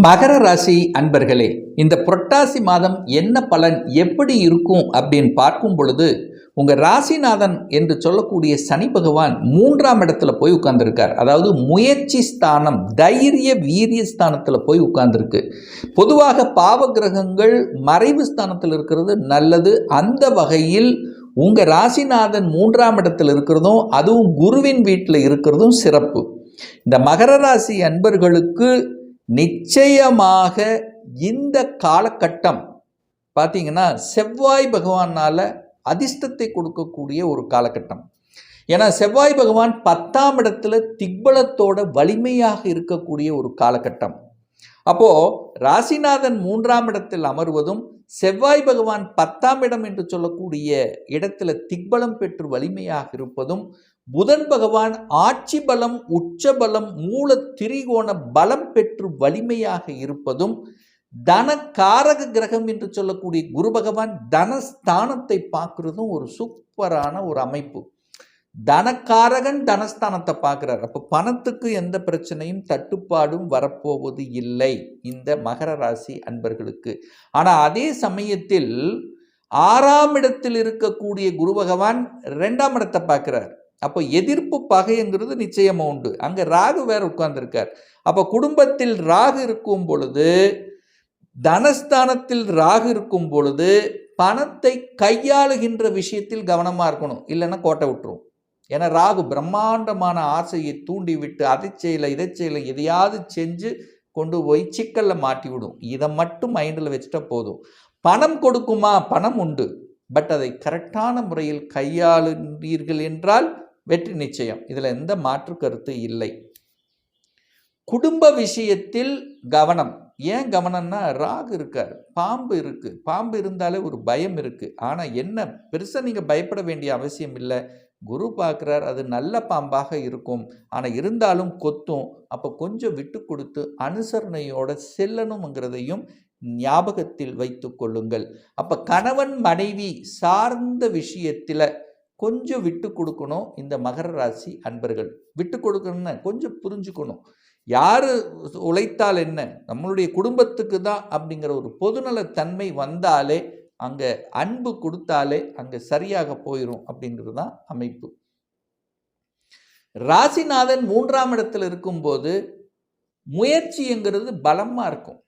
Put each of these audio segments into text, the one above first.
மகர ராசி அன்பர்களே இந்த புரட்டாசி மாதம் என்ன பலன் எப்படி இருக்கும் அப்படின்னு பார்க்கும் பொழுது உங்கள் ராசிநாதன் என்று சொல்லக்கூடிய சனி பகவான் மூன்றாம் இடத்துல போய் உட்கார்ந்துருக்கார். அதாவது முயற்சி ஸ்தானம் தைரிய வீரிய ஸ்தானத்தில் போய் உட்கார்ந்துருக்கு. பொதுவாக பாவ கிரகங்கள் மறைவு ஸ்தானத்தில் இருக்கிறது நல்லது. அந்த வகையில் உங்கள் ராசிநாதன் மூன்றாம் இடத்தில் இருக்கிறதும் அதுவும் குருவின் வீட்டில் இருக்கிறதும் சிறப்பு. இந்த மகர ராசி அன்பர்களுக்கு நிச்சயமாக இந்த காலகட்டம் பார்த்தீங்கன்னா செவ்வாய் பகவானால் அதிர்ஷ்டத்தை கொடுக்கக்கூடிய ஒரு காலகட்டம். ஏன்னா செவ்வாய் பகவான் பத்தாம் இடத்துல திக்பலத்தோட வலிமையாக இருக்கக்கூடிய ஒரு காலகட்டம். அப்போ ராசிநாதன் மூன்றாம் இடத்தில் அமர்வதும் செவ்வாய் பகவான் பத்தாம் இடம் என்று சொல்லக்கூடிய இடத்துல திக்பலம் பெற்று வலிமையாக இருப்பதும் புதன் பகவான் ஆட்சி பலம் உச்சபலம் மூல திரிகோண பலம் பெற்று வலிமையாக இருப்பதும் தன காரக கிரகம் என்று சொல்லக்கூடிய குரு பகவான் தனஸ்தானத்தை பார்க்கறதும் ஒரு சூப்பரான ஒரு அமைப்பு. தனக்காரகன் தனஸ்தானத்தை பார்க்குறார். அப்போ பணத்துக்கு எந்த பிரச்சனையும் தட்டுப்பாடும் வரப்போவது இல்லை இந்த மகர ராசி அன்பர்களுக்கு. ஆனால் அதே சமயத்தில் ஆறாம் இடத்தில் இருக்கக்கூடிய குரு பகவான் ரெண்டாம் இடத்தை பார்க்குறார். அப்போ எதிர்ப்பு பகைங்கிறது நிச்சயமாக உண்டு. அங்கே ராகு வேற உட்கார்ந்துருக்கார். அப்போ குடும்பத்தில் ராகு இருக்கும் பொழுது தனஸ்தானத்தில் ராகு இருக்கும் பொழுது பணத்தை கையாளுகின்ற விஷயத்தில் கவனமாக இருக்கணும். இல்லைன்னா கோட்டை விட்டுரும். ஏன்னா ராகு பிரம்மாண்டமான ஆசையை தூண்டி விட்டு அதை செய்யல இதை செய்யல எதையாவது செஞ்சு கொண்டு போய் சிக்கலில் மாட்டி விடும் இதை மட்டும் மைண்டில் வச்சுட்டா போதும். பணம் கொடுக்குமா? பணம் உண்டு. பட் அதை கரெக்டான முறையில் கையாளுகிறீர்கள் என்றால் வெற்றி நிச்சயம். இதில் எந்த மாற்று கருத்து இல்லை. குடும்ப விஷயத்தில் கவனம். ஏன் கவனம்னா ராகு இருக்கார் பாம்பு இருக்குது பாம்பு இருந்தாலே ஒரு பயம் இருக்குது ஆனால் என்ன பெருசாக நீங்கள் பயப்பட வேண்டிய அவசியம் இல்லை. குரு பார்க்குறார் அது நல்ல பாம்பாக இருக்கும். ஆனால் இருந்தாலும் கொத்தும். அப்போ கொஞ்சம் விட்டு கொடுத்து அனுசரணையோட செல்லணுங்கிறதையும் ஞாபகத்தில் வைத்து கொள்ளுங்கள். அப்போ கணவன் மனைவி சார்ந்த விஷயத்தில் கொஞ்சம் விட்டு கொடுக்கணும் இந்த மகர ராசி அன்பர்கள். விட்டு கொடுக்கணும்னு கொஞ்சம் புரிஞ்சுக்கணும். யார் உழைத்தால் என்ன? நம்மளுடைய குடும்பத்துக்கு தான் அப்படிங்கிற ஒரு பொதுநலத்தன்மை வந்தாலே அங்கே அன்பு கொடுத்தாலே அங்கே சரியாக போயிடும் அப்படிங்கிறது தான் அமைப்பு. ராசிநாதன் மூன்றாம் இடத்தில் இருக்கும்போது முயற்சிங்கிறது பலமாக இருக்கும்.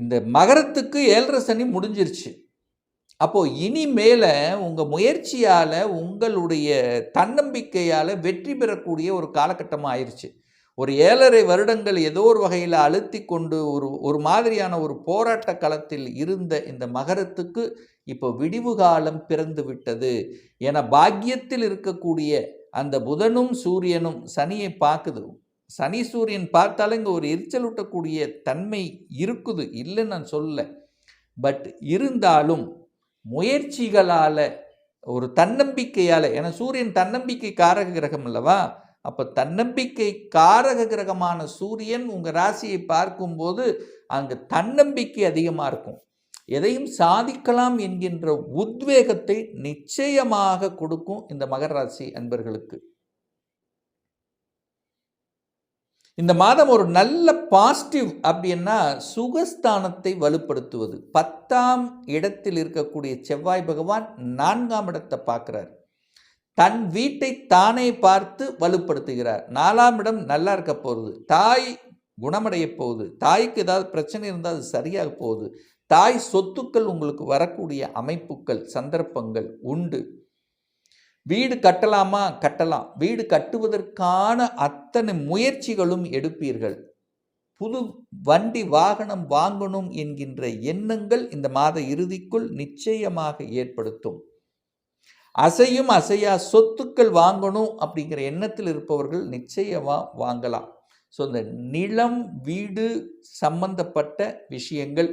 இந்த மகரத்துக்கு ஏழரை சனி முடிஞ்சிருச்சு. அப்போது இனிமேல உங்கள் முயற்சியால் உங்களுடைய தன்னம்பிக்கையால் வெற்றி பெறக்கூடிய ஒரு காலகட்டமாக ஆயிடுச்சு ஒரு ஏழரை வருடங்கள் ஏதோ ஒரு வகையில் அழுத்தி கொண்டு ஒரு ஒரு மாதிரியான ஒரு போராட்ட களத்தில் இருந்த இந்த மகரத்துக்கு இப்போ விடிவு காலம் பிறந்து விட்டது என பாக்கியத்தில் இருக்கக்கூடிய அந்த புதனும் சூரியனும் சனியை பார்க்குது. சனி சூரியன் பார்த்தாலும் இங்கே ஒரு எரிச்சலூட்டக்கூடிய தன்மை இருக்குது இல்லைன்னு நான் சொல்லலை. பட் இருந்தாலும் முயற்சிகளால் ஒரு தன்னம்பிக்கையால் ஏன்னா சூரியன் தன்னம்பிக்கை காரக கிரகம் அல்லவா? அப்போ தன்னம்பிக்கை காரக கிரகமான சூரியன் உங்கள் ராசியை பார்க்கும்போது அங்கே தன்னம்பிக்கை அதிகமாக இருக்கும். எதையும் சாதிக்கலாம் என்கின்ற உத்வேகத்தை நிச்சயமாக கொடுக்கும் இந்த மகர ராசி அன்பர்களுக்கு. இந்த மாதம் ஒரு நல்ல பாசிட்டிவ் அப்படின்னா சுகஸ்தானத்தை வலுப்படுத்துவது. பத்தாம் இடத்தில் இருக்கக்கூடிய செவ்வாய் பகவான் நான்காம் இடத்தை பார்க்குறார். தன் வீட்டை தானே பார்த்து வலுப்படுத்துகிறார். நாலாம் இடம் நல்லா இருக்க போகுது. தாய் குணமடைய போகுது. தாய்க்கு ஏதாவது பிரச்சனை இருந்தால் அது சரியாக போகுது. தாய் சொத்துக்கள் உங்களுக்கு வரக்கூடிய அமைப்புகள் சந்தர்ப்பங்கள் உண்டு. வீடு கட்டலாமா? கட்டலாம். வீடு கட்டுவதற்கான அத்தனை முயற்சிகளும் எடுப்பீர்கள். புது வண்டி வாகனம் வாங்கணும் என்கின்ற எண்ணங்கள் இந்த மாத இறுதிக்குள் நிச்சயமாக ஏற்படுத்தும். அசையும் அசையா சொத்துக்கள் வாங்கணும் அப்படிங்கிற எண்ணத்தில் இருப்பவர்கள் நிச்சயமாக வாங்கலாம். ஸோ இந்த நிலம் வீடு சம்பந்தப்பட்ட விஷயங்கள்.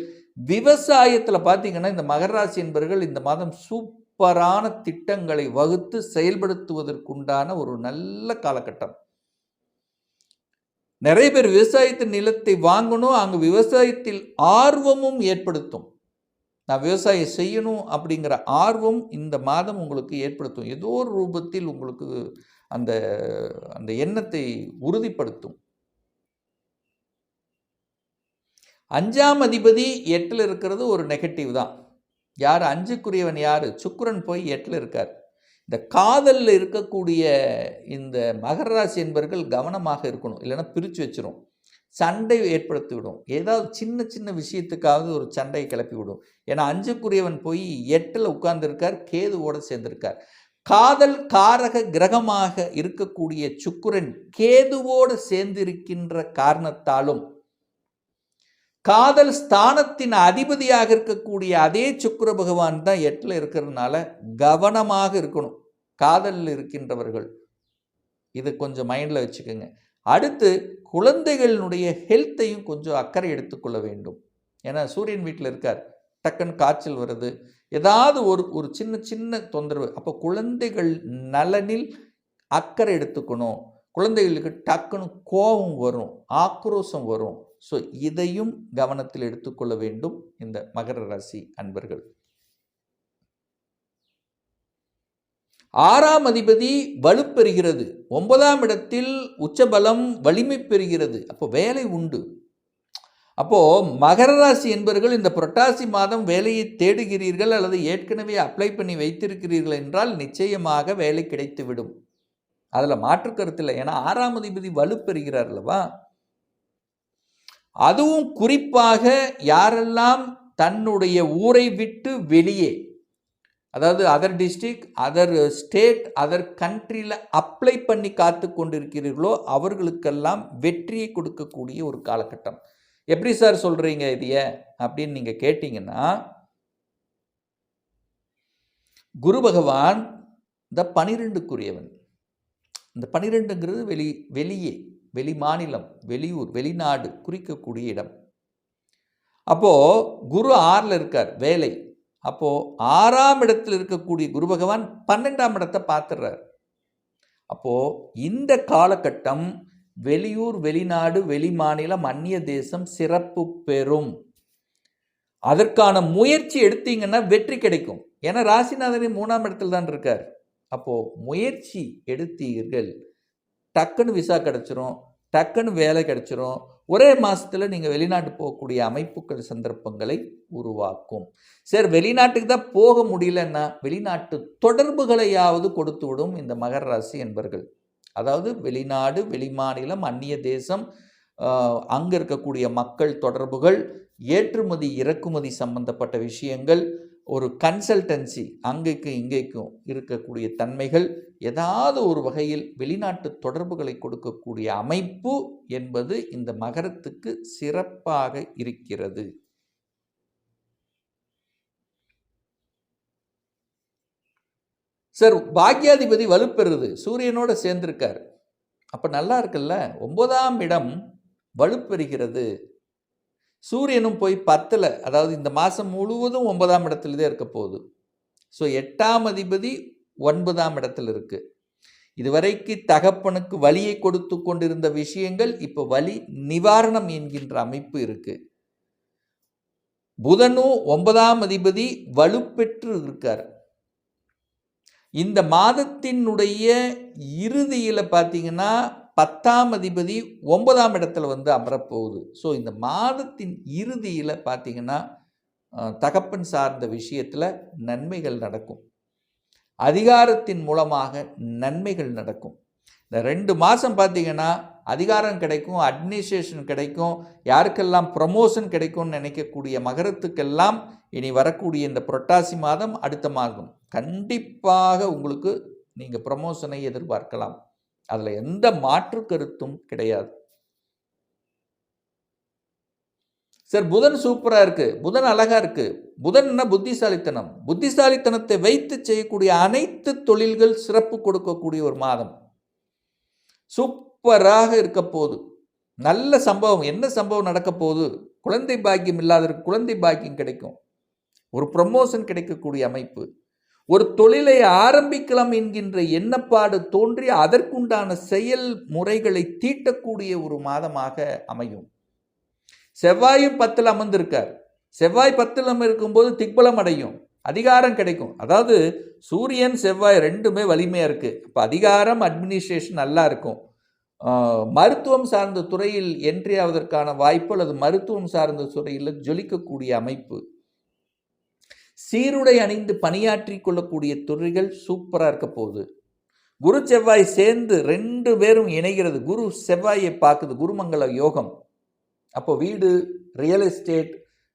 விவசாயத்தில் பார்த்தீங்கன்னா இந்த மகராசி என்பவர்கள் இந்த மாதம் சூப் சூப்பரான திட்டங்களை வகுத்து செயல்படுத்துவதற்குண்டான ஒரு நல்ல காலகட்டம். நிறைய பேர் விவசாயத்தின் நிலத்தை வாங்கணும் அங்கே விவசாயத்தில் ஆர்வமும் ஏற்படுத்தும். நான் விவசாயம் செய்யணும் அப்படிங்கிற ஆர்வம் இந்த மாதம் உங்களுக்கு ஏற்படுத்தும். ஏதோ ஒரு ரூபத்தில் உங்களுக்கு அந்த அந்த எண்ணத்தை உறுதிப்படுத்தும். அஞ்சாம் அதிபதி எட்டில் இருக்கிறது ஒரு நெகட்டிவ் தான். யார் அஞ்சுக்குரியவன் யார்? சுக்குரன் போய் எட்டில் இருக்கார். இந்த காதலில் இருக்கக்கூடிய இந்த மகர ராசி என்பவர்கள் கவனமாக இருக்கணும். இல்லைன்னா பிரித்து வச்சிரும். சண்டை ஏற்படுத்தி விடும். ஏதாவது சின்ன சின்ன விஷயத்துக்காவது ஒரு சண்டையை கிளப்பி விடும். ஏன்னா அஞ்சுக்குரியவன் போய் எட்டில் உட்கார்ந்துருக்கார். கேதுவோடு சேர்ந்திருக்கார். காதல் காரக கிரகமாக இருக்கக்கூடிய சுக்குரன் கேதுவோடு சேர்ந்திருக்கின்ற காரணத்தாலும் காதல் ஸ்தானத்தின் அதிபதியாக இருக்கக்கூடிய அதே சுக்கிர பகவான் தான் எட்டில் இருக்கிறதுனால கவனமாக இருக்கணும். காதலில் இருக்கின்றவர்கள். இது கொஞ்சம் மைண்டில் வச்சுக்கோங்க. அடுத்து குழந்தைகளினுடைய ஹெல்த்தையும் கொஞ்சம் அக்கறை எடுத்துக்கொள்ள வேண்டும். ஏன்னா சூரியன் வீட்டில் இருக்கார். டக்குன்னு காய்ச்சல் வருது. ஏதாவது ஒரு ஒரு சின்ன சின்ன தொந்தரவு. அப்போ குழந்தைகள் நலனில் அக்கறை எடுத்துக்கணும். குழந்தைகளுக்கு டக்குன்னு கோபம் வரும். ஆக்ரோஷம் வரும். ஸோ இதையும் கவனத்தில் எடுத்துக்கொள்ள வேண்டும் இந்த மகர ராசி அன்பர்கள். ஆறாம் அதிபதி வலுப்பெறுகிறது ஒன்பதாம் இடத்தில் உச்சபலம் வலிமை பெறுகிறது. அப்போ வேலை உண்டு. அப்போ மகர ராசி என்பவர்கள் இந்த புரட்டாசி மாதம் வேலையை தேடுகிறீர்கள் அல்லது ஏற்கனவே அப்ளை பண்ணி வைத்திருக்கிறீர்கள் என்றால் நிச்சயமாக வேலை கிடைத்துவிடும். அதில் மாற்று கருத்து இல்லை. ஏன்னா ஆறாம் அதிபதி வலுப்பெறுகிறார் அல்லவா? அதுவும் குறிப்பாக யாரெல்லாம் தன்னுடைய ஊரை விட்டு வெளியே அதாவது other district other state other கண்ட்ரியில் அப்ளை பண்ணி காத்து கொண்டிருக்கிறீர்களோ அவர்களுக்கெல்லாம் வெற்றியை கொடுக்கக்கூடிய ஒரு காலகட்டம். எப்படி சார் சொல்கிறீங்க இதைய? அப்படின்னு நீங்கள் கேட்டிங்கன்னா குரு பகவான் இந்த பனிரெண்டுக்குரியவன். இந்த பனிரெண்டுங்கிறது வெளி வெளியே. வெளி மாநிலம் வெளியூர் வெளிநாடு குறிக்கக்கூடிய இடம். அப்போது குரு ஆறில் இருக்கார் வேலை. அப்போது ஆறாம் இடத்தில் இருக்கக்கூடிய குரு பகவான் பன்னெண்டாம் இடத்தை பார்த்துடுறார் அப்போது இந்த காலகட்டம் வெளியூர் வெளிநாடு வெளி மாநிலம் அந்நிய தேசம் சிறப்பு பெறும். அதற்கான முயற்சி எடுத்தீங்கன்னா வெற்றி கிடைக்கும். ஏன்னா ராசிநாதனே மூணாம் இடத்துல தான் இருக்கார். அப்போது முயற்சி எடுத்தீர்கள். டக்குன்னு விசா கிடச்சிரும் டக்குன்னு வேலை கிடச்சிரும். ஒரே மாதத்தில் நீங்கள் வெளிநாட்டு போகக்கூடிய அமைப்புகள் சந்தர்ப்பங்களை உருவாக்கும். சரி வெளிநாட்டுக்கு தான் போக முடியலன்னா வெளிநாட்டு தொடர்புகளையாவது கொடுத்து விடும் இந்த மகர ராசி என்பர்கள். அதாவது வெளிநாடு வெளிமாநிலம் அந்நிய தேசம் அங்கே இருக்கக்கூடிய மக்கள் தொடர்புகள் ஏற்றுமதி இறக்குமதி சம்பந்தப்பட்ட விஷயங்கள் ஒரு கன்சல்டன்சி அங்கேக்கும் இங்கேக்கும் இருக்கக்கூடிய தன்மைகள் ஏதாவது ஒரு வகையில் வெளிநாட்டு தொடர்புகளை கொடுக்கக்கூடிய அமைப்பு என்பது இந்த மகரத்துக்கு சிறப்பாக இருக்கிறது. சார் பாக்யாதிபதி வலுப்பெறுது. சூரியனோட சேர்ந்திருக்கார். அப்போ நல்லா இருக்குல்ல? ஒன்பதாம் இடம் வலுப்பெறுகிறது. சூரியனும் போய் பத்தில் அதாவது இந்த மாதம் முழுவதும் ஒன்பதாம் இடத்துல தான் இருக்க போகுது. ஸோ எட்டாம் அதிபதி ஒன்பதாம் இடத்துல இருக்கு. இதுவரைக்கு தகப்பனுக்கு வலியை கொடுத்து கொண்டிருந்த விஷயங்கள் இப்போ வலி நிவாரணம் என்கின்ற அமைப்பு இருக்கு. புதனும் ஒன்பதாம் அதிபதி வலுப்பெற்று இருக்கார். இந்த மாதத்தினுடைய இறுதியில் பார்த்தீங்கன்னா பத்தாம் அதிபதி ஒன்பதாம் இடத்துல வந்து அமரப்போகுது. ஸோ இந்த மாதத்தின் இறுதியில் பார்த்தீங்கன்னா தகப்பன் சார்ந்த விஷயத்தில் நன்மைகள் நடக்கும். அதிகாரத்தின் மூலமாக நன்மைகள் நடக்கும். இந்த ரெண்டு மாதம் பார்த்தீங்கன்னா அதிகாரம் கிடைக்கும் அட்மினிஸ்ட்ரேஷன் கிடைக்கும் யாருக்கெல்லாம் ப்ரமோஷன் கிடைக்கும்னு நினைக்கக்கூடிய மகரத்துக்கெல்லாம் இனி வரக்கூடிய இந்த புரட்டாசி மாதம் அடுத்த மாதம் கண்டிப்பாக உங்களுக்கு நீங்கள் ப்ரமோஷனை எதிர்பார்க்கலாம். அதில் எந்த மாற்று கருத்தும் கிடையாது. சார் புதன் சூப்பராக இருக்குது புதன் அழகாக இருக்குது புதன்னா புத்திசாலித்தனம். புத்திசாலித்தனத்தை வைத்து செய்யக்கூடிய அனைத்து தொழில்கள் சிறப்பு கொடுக்கக்கூடிய ஒரு மாதம். சூப்பராக இருக்க போகுது. நல்ல சம்பவம். என்ன சம்பவம் நடக்க போகுது? குழந்தை பாக்கியம் இல்லாதவருக்கு குழந்தை பாக்கியம் கிடைக்கும். ஒரு ப்ரமோஷன் கிடைக்கக்கூடிய அமைப்பு. ஒரு தொழிலை ஆரம்பிக்கலாம் என்கின்ற எண்ணப்பாடு தோன்றி அதற்குண்டான செயல் முறைகளை தீட்டக்கூடிய ஒரு மாதமாக அமையும். செவ்வாயும் பத்தில் அமர்ந்திருக்கார். செவ்வாய் பத்தில் இருக்கும்போது திக்பலம் அடையும். அதிகாரம் கிடைக்கும். அதாவது சூரியன் செவ்வாய் ரெண்டுமே வலிமையாக இருக்குது இப்போ அதிகாரம் அட்மினிஸ்ட்ரேஷன் நல்லா இருக்கும். மருத்துவம் சார்ந்த துறையில் என்ட்ரி ஆவதற்கான வாய்ப்பு அல்லது மருத்துவம் சார்ந்த துறையில் ஜொலிக்கக்கூடிய அமைப்பு. சீருடை அணிந்து பணியாற்றி கொள்ளக்கூடிய துறைகள் சூப்பராக இருக்க போகுது. குரு செவ்வாய் சேர்ந்து ரெண்டு பேரும் இணைகிறது. குரு செவ்வாயை பார்க்குது. குருமங்கள யோகம். அப்போ வீடு ரியல் எஸ்டேட்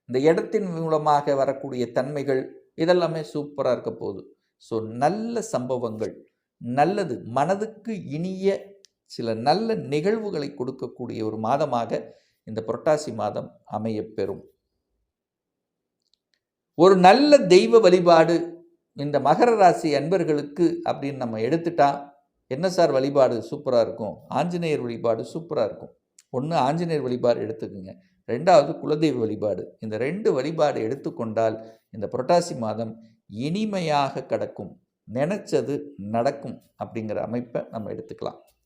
இந்த இடத்தின் மூலமாக வரக்கூடிய தன்மைகள் இதெல்லாமே சூப்பராக இருக்க போகுது. ஸோ நல்ல சம்பவங்கள் நல்லது மனதுக்கு இனிய சில நல்ல நிகழ்வுகளை கொடுக்கக்கூடிய ஒரு மாதமாக இந்த புரட்டாசி மாதம் அமையப்பெறும் ஒரு நல்ல தெய்வ வழிபாடு இந்த மகர ராசி அன்பர்களுக்கு அப்படின்னு நம்ம எடுத்துட்டா என்ன சார் வழிபாடு சூப்பராக இருக்கும்? ஆஞ்சநேயர் வழிபாடு சூப்பராக இருக்கும். ஒன்று ஆஞ்சநேயர் வழிபாடு எடுத்துக்கோங்க. ரெண்டாவது குலதெய்வ வழிபாடு. இந்த ரெண்டு வழிபாடு எடுத்துக்கொண்டால் இந்த புரட்டாசி மாதம் இனிமையாக கடக்கும். நினச்சது நடக்கும் அப்படிங்கிற அமைப்பை நம்ம எடுத்துக்கலாம்.